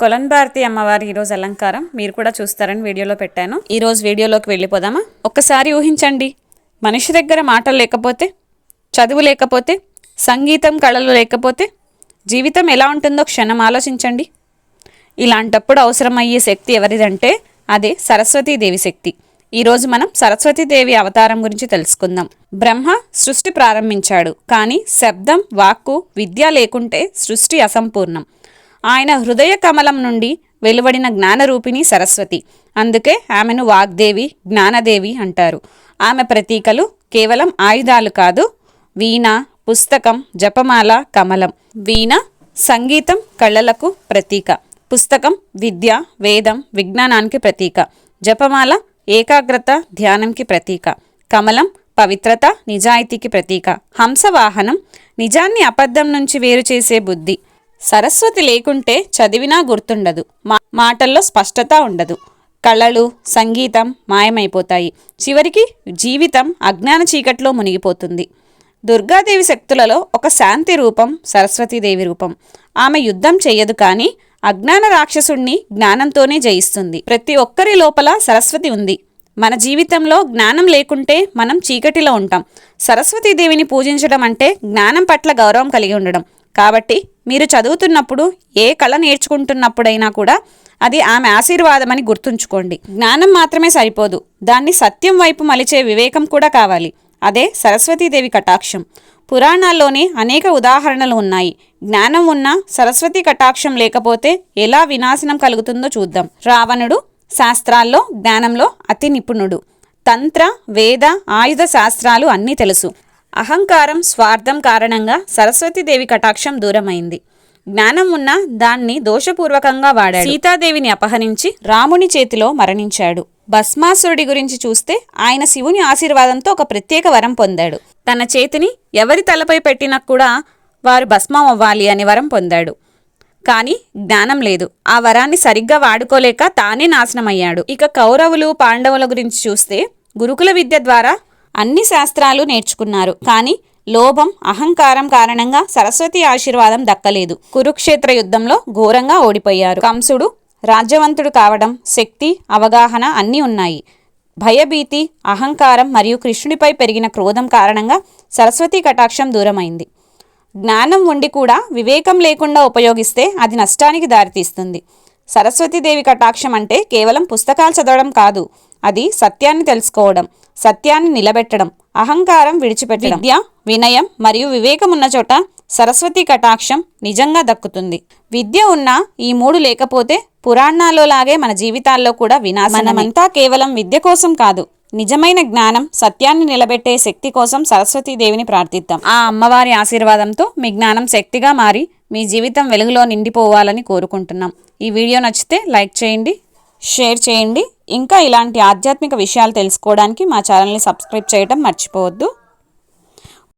కొలన్ భారతి అమ్మవారి ఈరోజు అలంకారం మీరు కూడా చూస్తారని వీడియోలో పెట్టాను. ఈరోజు వీడియోలోకి వెళ్ళిపోదామా? ఒక్కసారి ఊహించండి. మనిషి దగ్గర మాటలు లేకపోతే చదువు లేకపోతే సంగీతం కళలు లేకపోతే జీవితం ఎలా ఉంటుందో క్షణం ఆలోచించండి. ఇలాంటప్పుడు అవసరమయ్యే శక్తి ఎవరిదంటే అదే సరస్వతీదేవి శక్తి. ఈరోజు మనం సరస్వతీదేవి అవతారం గురించి తెలుసుకుందాం. బ్రహ్మ సృష్టి ప్రారంభించాడు. కానీ శబ్దం వాక్కు విద్య లేకుంటే సృష్టి అసంపూర్ణం. ఆయన హృదయ కమలం నుండి వెలువడిన జ్ఞానరూపిణి సరస్వతి. అందుకే ఆమెను వాగ్దేవి జ్ఞానదేవి అంటారు. ఆమె ప్రతీకలు కేవలం ఆయుధాలు కాదు వీణ పుస్తకం జపమాల కమలం. వీణ సంగీతం కళలకు ప్రతీక. పుస్తకం విద్య వేదం విజ్ఞానానికి ప్రతీక. జపమాల ఏకాగ్రత ధ్యానంకి ప్రతీక. కమలం పవిత్రత నిజాయితీకి ప్రతీక. హంసవాహనం నిజాన్ని అబద్ధం నుంచి వేరు చేసే బుద్ధి. సరస్వతి లేకుంటే చదివినా గుర్తుండదు. మా మాటల్లో స్పష్టత ఉండదు. కళలు సంగీతం మాయమైపోతాయి. చివరికి జీవితం అజ్ఞాన చీకట్లో మునిగిపోతుంది. దుర్గాదేవి శక్తులలో ఒక శాంతి రూపం సరస్వతీదేవి రూపం. ఆమె యుద్ధం చెయ్యదు కానీ అజ్ఞాన రాక్షసుణ్ణి జ్ఞానంతోనే జయిస్తుంది. ప్రతి ఒక్కరి లోపల సరస్వతి ఉంది. మన జీవితంలో జ్ఞానం లేకుంటే మనం చీకటిలో ఉంటాం. సరస్వతీదేవిని పూజించడం అంటే జ్ఞానం పట్ల గౌరవం కలిగి ఉండడం. కాబట్టి మీరు చదువుతున్నప్పుడు ఏ కళ నేర్చుకుంటున్నప్పుడైనా కూడా అది ఆమె ఆశీర్వాదమని గుర్తుంచుకోండి. జ్ఞానం మాత్రమే సరిపోదు. దాన్ని సత్యం వైపు మలిచే వివేకం కూడా కావాలి. అదే సరస్వతీదేవి కటాక్షం. పురాణాల్లోనే అనేక ఉదాహరణలు ఉన్నాయి. జ్ఞానం ఉన్న సరస్వతి కటాక్షం లేకపోతే ఎలా వినాశనం కలుగుతుందో చూద్దాం. రావణుడు శాస్త్రాల్లో జ్ఞానంలో అతి నిపుణుడు. తంత్ర వేద ఆయుధ శాస్త్రాలు అన్నీ తెలుసు. అహంకారం స్వార్థం కారణంగా సరస్వతీదేవి కటాక్షం దూరమైంది. జ్ఞానం ఉన్న దాన్ని దోషపూర్వకంగా వాడాడు. సీతాదేవిని అపహరించి రాముని చేతిలో మరణించాడు. భస్మాసురుడి గురించి చూస్తే ఆయన శివుని ఆశీర్వాదంతో ఒక ప్రత్యేక వరం పొందాడు. తన చేతిని ఎవరి తలపై పెట్టినా కూడా వారు భస్మం అవ్వాలి అని వరం పొందాడు. కానీ జ్ఞానం లేదు. ఆ వరాన్ని సరిగ్గా వాడుకోలేక తానే నాశనమయ్యాడు. ఇక కౌరవులు పాండవుల గురించి చూస్తే గురుకుల విద్య ద్వారా అన్ని శాస్త్రాలు నేర్చుకున్నారు. కానీ లోభం అహంకారం కారణంగా సరస్వతి ఆశీర్వాదం దక్కలేదు. కురుక్షేత్ర యుద్ధంలో ఘోరంగా ఓడిపోయారు. కంసుడు రాజ్యవంతుడు కావడం శక్తి అవగాహన అన్నీ ఉన్నాయి. భయభీతి అహంకారం మరియు కృష్ణుడిపై పెరిగిన క్రోధం కారణంగా సరస్వతి కటాక్షం దూరమైంది. జ్ఞానం ఉండి కూడా వివేకం లేకుండా ఉపయోగిస్తే అది నష్టానికి దారితీస్తుంది. సరస్వతీదేవి కటాక్షం అంటే కేవలం పుస్తకాలు చదవడం కాదు. అది సత్యాన్ని తెలుసుకోవడం సత్యాన్ని నిలబెట్టడం అహంకారం విడిచిపెట్టడం. విద్య వినయం మరియు వివేకం ఉన్న చోట సరస్వతి కటాక్షం నిజంగా దక్కుతుంది. విద్య ఉన్న ఈ మూడు లేకపోతే పురాణాల్లో లాగే మన జీవితాల్లో కూడా వినాశ మనమంతా కేవలం విద్య కోసం కాదు నిజమైన జ్ఞానం సత్యాన్ని నిలబెట్టే శక్తి కోసం సరస్వతీదేవిని ప్రార్థిద్దాం. ఆ అమ్మవారి ఆశీర్వాదంతో మీ జ్ఞానం శక్తిగా మారి మీ జీవితం వెలుగులో నిండిపోవాలని కోరుకుంటున్నాం. ఈ వీడియో నచ్చితే లైక్ చేయండి షేర్ చేయండి. ఇంకా ఇలాంటి ఆధ్యాత్మిక విషయాలు తెలుసుకోవడానికి మా ఛానల్ని సబ్స్క్రైబ్ చేయడం మర్చిపోవద్దు.